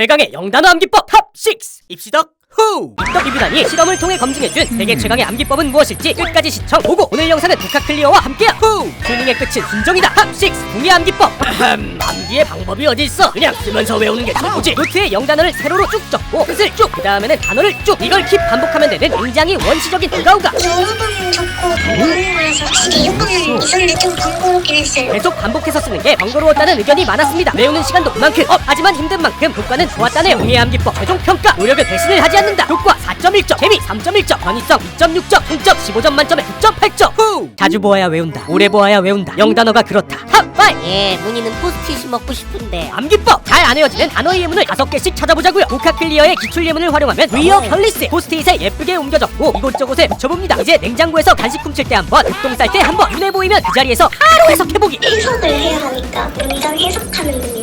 최강의 영단어 암기법! 탑 6 입시덕 후 입덕 리뷰단이 실험을 통해 검증해준 세계 최강의 암기법은 무엇일지 끝까지 시청 보고 오늘 영상은 독학클리어와 함께야 후 튜닝의 끝은 순정이다. 탑6 동의 암기법. 아흠. 암기의 방법이 어디 있어? 그냥 쓰면서 외우는 게 최고지 노트에 영단어를 세로로 쭉 적고 끝을 쭉그 다음에는 단어를 쭉. 이걸 킵 반복하면 되는 굉장히 원시적인 우가우가. 여러 번 적고 번거로운 거라서 확실히 효과는 있었는데 좀 번거롭긴 했어요. 계속 반복해서 쓰는 게 번거로웠다는 의견이 많았습니다. 외우는 시간도 그만큼 업 하지만 힘든 만큼 효과는 좋았다네요. 동의 암기법. 최종 평가 노력의 배신을 하지 않는다. 효과 4.1점, 재미 3.1점, 편의성 2.6점, 통점 15점 만점에 9.8점. 후 자주 보아야 외운다. 오래 보아야 외운다. 영단어가 그렇다. 핫파이 예, 문희는 포스트잇이 먹고 싶은데 암기법 잘 안 외워지는 단어의 예문을 다섯 개씩 찾아보자고요. 독학클리어의 기출 예문을 활용하면 위어 편리스 포스트잇에 예쁘게 옮겨 적고 이곳저곳에 붙여봅니다. 이제 냉장고에서 간식 훔칠 때 한 번, 득동 쌀 때 한 번, 눈에 보이면 그 자리에서 바로 해석해보기. 해석을 해야 하니까 문장 해석하는 능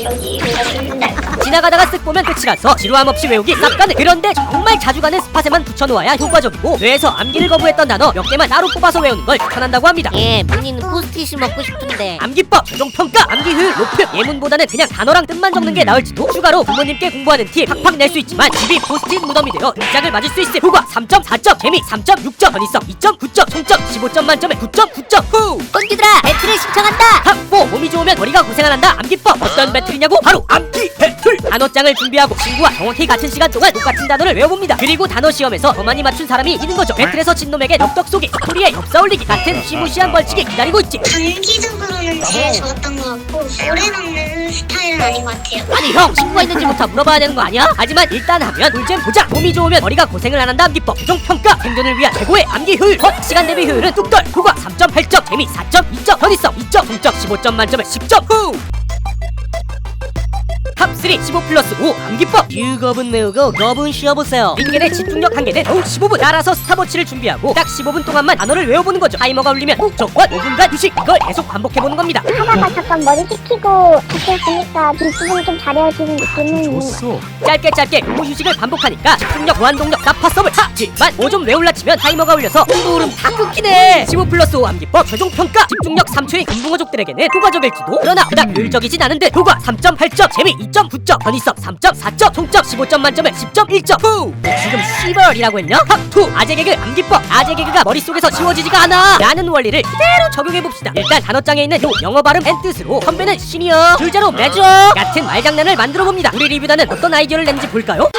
내가. 지나가다가 쓱 보면 끝이라서 지루함 없이 외우기 싹 가는 그런데 정말 자주 가는 스팟에만 붙여놓아야 효과적이고 뇌에서 암기를 거부했던 단어 몇 개만 따로 뽑아서 외우는 걸 추천한다고 합니다. 예, 문희는 포스트잇이 먹고 싶은데. 암기법 최종 평가 암기 효율 높음 예문보다는 그냥 단어랑 뜻만 적는 게 나을지도 추가로 부모님께 공부하는 팁 팍팍 낼 수 있지만 집이 포스트잇 무덤이 되어 등짝을 맞을 수 있음 효과 3.4점 재미 3.6점 편의성 2.9점 총점 15점 만점에 9.9점 후! 꼰지들아 배틀을 신청한다! 탑4 몸이 좋으면 머리가 고생을 한다. 암기법. 어떤 배틀이 냐고? 바로 암기 배틀. 단어장을 준비하고 친구와 정확히 같은 시간 동안 똑같은 단어를 외워봅니다. 그리고 단어 시험에서 더 많이 맞춘 사람이 이기는 거죠. 배틀에서 진 놈에게 엽떡 쏘기 소리에 엽사 올리기 같은 시무시한 벌칙이 기다리고 있지. 단기적으로는 제일 좋았던 것 같고 오래 남는 스타일은 아닌 것 같아요. 아니 형 친구가 있는지 부터 물어봐야 되는 거 아니야? 하지만 일단 하면 꿀잼 보자. 몸이 좋으면 머리가 고생을 안 한다 암기법. 최종 평가. 생존을 위한 최고의 암기 효율. 헛 시간 대비 효율은 뚝떨. 효과 3.8점 재미 4.2점 편의성 2점 동점 15점 만점에 10점. 후! 탑 3 15 플러스 5 암기법. 유겁은 외우고 겁은 쉬어보세요. 링겔의 집중력 한계는 더욱 15분. 따라서 스타워치를 준비하고 딱 15분 동안만 단어를 외워보는 거죠. 타이머가 울리면 무조건 5분간 휴식. 이걸 계속 반복해보는 겁니다. 하다가 잠깐 머리 식히고 그렇게 했으니까 뒷부분이 좀 잘해지는 느낌은 있는 것 같아요. 짧게 짧게 요무 휴식을 반복하니까 집중력 무한동력 나파 서블 하지만 뭐좀 외울라 치면 타이머가 울려서 흥부름 다 끊기네. 15 플러스 5 암기법 최종 평가. 집중력 3초의 금붕어족들에게는 효과적일지도 그러나. 그닥 효율적이진 않은 듯 효과 3.8점 재미 2.9점 편의성 3.4점 총점 15점 만점에 10.1점 후! 지금 10월이라고 했냐? 탑2 아재 개그 암기법 아재 개그가 머릿속에서 지워지지가 않아. 라는 원리를 그대로 적용해봅시다. 일단 단어장에 있는 요 영어 발음 앤 뜻으로 선배는 시니어 줄자로 매죠 같은 말장난을 만들어봅니다. 우리 리뷰단은 어떤 아이디어를 냈는지 볼까요?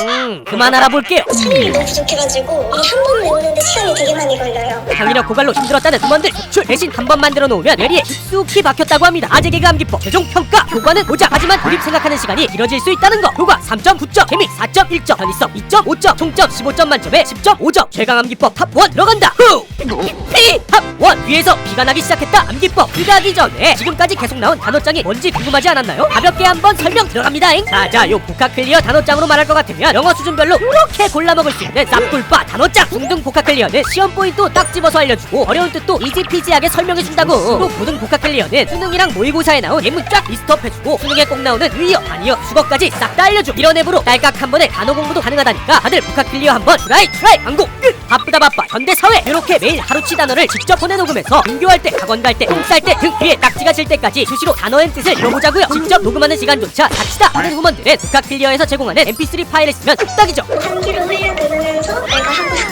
음 그만 알아볼게요. 체력이 너무 부족해가지고 이게 한 번 외우는데 시간이 되게 많이 걸려요. 강의력 고갈로 힘들었다는 부모들 출 대신 한 번 만들어 놓으면 뇌리에 깊숙이 박혔다고 합니다. 아재 개그 암기법 최종 평가 효과는 보자. 하지만 돌입 생각하는 시간이 길어질 수 있다는 거. 효과 3.9점 재미 4.1점 편의성 2.5점 총점 15점 만점에 10.5점 최강 암기법 탑1 들어간다. 후 피! 탑1 위에서 비가 나기 시작했다. 암기법 비가 하기 전에 지금까지 계속 나온 단어장이 뭔지 궁금하지 않았나요? 가볍게 한번 설명 들어갑니다잉. 자자 요 복합 클리어 단어장으로 말할 것 같으면 영어 수준별로 이렇게 골라 먹을 수 있는 쌉꿀빠 단어장. 중등 복합 클리어는 시험 포인트 딱 집어서 알려주고 어려운 뜻도 이지피지하게 설명해준다고. 또 고등 복합 클리어는 수능이랑 모의고사에 나온 예문 쫙 리스트업해주고 수능에 꼭 나오는 위어 아니어 수거까지 싹 다 알려줘. 이런 앱으로 딸깍 한 번에 단어 공부도 가능하다니까. 다들 복합 클리어 한번 트라이 트라이 광고. 끝 바쁘다 바빠. 현대사회. 이렇게 매일 하루치 단어를 직접 보내녹음해서 등교할 때 학원 갈 때 똥 쌀 때 등 뒤에 딱지가 질 때까지 수시로 단어의 뜻을 읽어보자고요. 직접 녹음하는 시간조차 자치다 하는 후원들은 복합 클리어에서 제공하는 mp3 파일을 쓰면 뚝딱이죠. 한기를 훈련되면서 내가 하고 싶은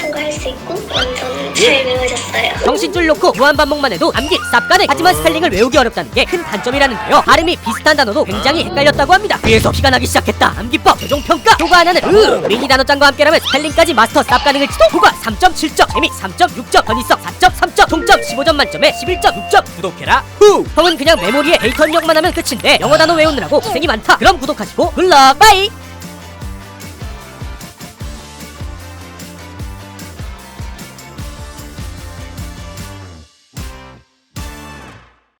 잘 외워졌어요. 정신줄 놓고 무한 반복만 해도 암기 쌉 가능 하지만 스펠링을 외우기 어렵다는 게 큰 단점이라는데요. 발음이 비슷한 단어도 굉장히 헷갈렸다고 합니다. 그래서 피가 나기 시작했다. 암기법 최종 평가 효과 하나는 으 미니 단어장과 함께라면 스펠링까지 마스터 쌉 가능을지도 효과 3.7점 재미 3.6점 편의성 4.3점 총점 15점 만점에 11.6점 구독해라. 후. 형은 그냥 메모리에 데이터 입력만 하면 끝인데 영어 단어 외우느라고 고생이 많다. 그럼 구독하시고 굿럭 바이